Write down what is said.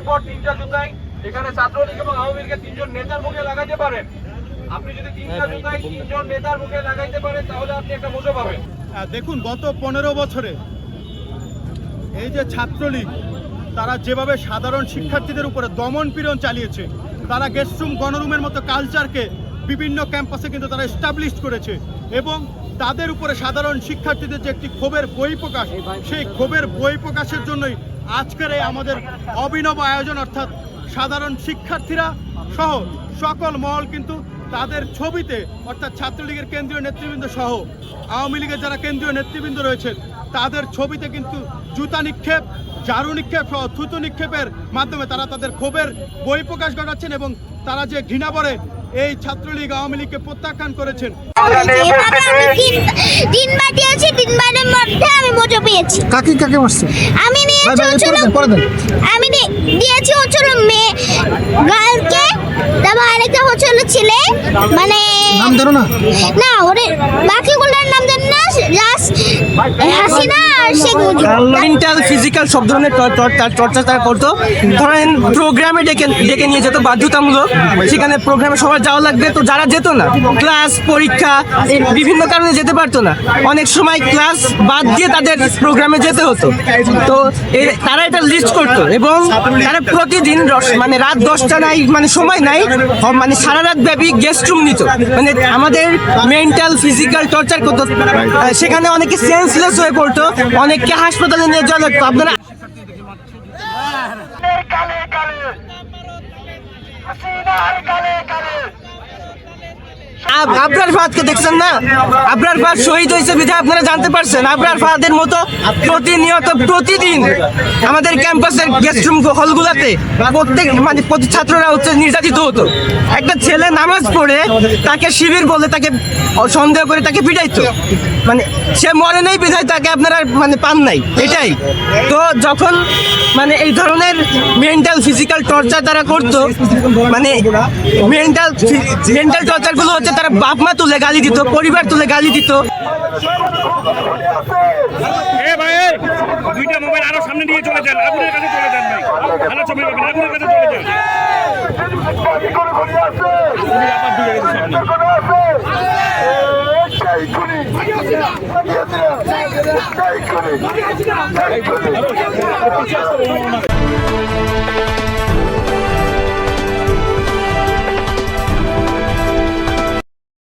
পর পর তিনটা জুতাই এখানে ছাত্রলীগ এবং আওয়ামী লীগের তিনজন নেতার মুখে লাগাইতে পারেন। আপনি যদি তিনটা জুতাই তিনজন নেতার মুখে লাগাইতে পারেন তাহলে আপনি একটা মজা পাবেন। দেখুন গত পনেরো বছরে এই যে ছাত্রলীগ তারা যেভাবে সাধারণ শিক্ষার্থীদের উপরে দমন পীড়ন চালিয়েছে তারা গেস্টরুম গণরুমের মতো কালচারকে বিভিন্ন ক্যাম্পাসে কিন্তু তারা এস্টাবলিশ করেছে এবং তাদের উপরে সাধারণ শিক্ষার্থীদের যে একটি ক্ষোভের বই প্রকাশ সেই ক্ষোভের বই প্রকাশের জন্যই আজকের এই আমাদের অভিনব আয়োজন অর্থাৎ সাধারণ শিক্ষার্থীরা সহ সকল মহল কিন্তু তাদের ছবিতে অর্থাৎ ছাত্রলীগের কেন্দ্রীয় নেতৃবৃন্দ সহ আওয়ামী লীগের যারা কেন্দ্রীয় নেতৃবৃন্দ রয়েছেন তাদের ছবিতে কিন্তু জুতা নিক্ষেপ ঝাড়ু নিক্ষেপ সহ থুতু নিক্ষেপের মাধ্যমে তারা তাদের ক্ষোভের বই প্রকাশ ঘটাচ্ছেন এবং তারা যে ঘৃণা করে এই ছাত্রলীগ আওয়ামী লীগকে প্রত্যাখ্যান করেছেন। আমি মধ্যে পেয়েছি। কাকে কাকে মারছে? আমি ভাই, ও পরে আমি দিয়েছি ও হচ্ছিল মেয়ে। ছেলে? মানে নাম জানো না? না ওরে বাকিগুলোর নাম জানি না? জাস্ট হাসিনা আর শেখ মেন্টাল ফিজিক্যাল সব ধরনের চর্চা তারা করতো। ধরেন প্রোগ্রামে ডেকে ডেকে নিয়ে যেত বাধ্যতামূলক। সেখানে প্রোগ্রামে সবার যাওয়া লাগবে তো যারা যেত না ক্লাস পরীক্ষা বিভিন্ন কারণে যেতে পারতো না। অনেক সময় ক্লাস বাদ দিয়ে তাদের প্রোগ্রামে যেতে হতো। তো তারা এটা লিস্ট করতো এবং তারা প্রতিদিন মানে রাত দশটা নাই মানে সময় নাই মানে সারা রাত ব্যাপী গেস্ট রুম নিত। মানে আমাদের মেন্টাল ফিজিক্যাল টর্চার করতো। সেখানে অনেকে সেন্সলেস হয়ে পড়তো অনেককে হাসপাতালে নিয়ে যাওয়া লাগতো। আপনারা আবরার ফাহাদকে দেখছেন না? আবরার ফাহাদ শহীদ হয়েছে বিধায় আপনারা জানতে পারছেন। আবরার ফাহাদের মতো প্রতিনিয়ত প্রতিদিন আমাদের ক্যাম্পাসের গেস্ট রুম হলগুলোতে প্রত্যেক মানে প্রতি ছাত্ররা হচ্ছে নির্যাতিত হতো। একটা ছেলে নামাজ পড়ে তাকে শিবির বলে তাকে সন্দেহ করে তাকে পিটাইতো। মানে সে মরে নেই বিধায় তাকে আপনারা মানে পান নাই। এটাই। তো যখন মানে এই ধরনের মেন্টাল ফিজিক্যাল টর্চার তারা করতো মানে মেন্টাল মেন্টাল টর্চারগুলো হচ্ছে তারা বাপ মা তুলে গালি দিত পরিবার তুলে গালি দিত। এ ভাই দুইটা মোবাইল আরও সামনে নিয়ে চলে যান আগুনের কাছে চলে যান ভাই। ভালো ছবি পাবেন আগুনের কাছে চলে যান। উনি আবার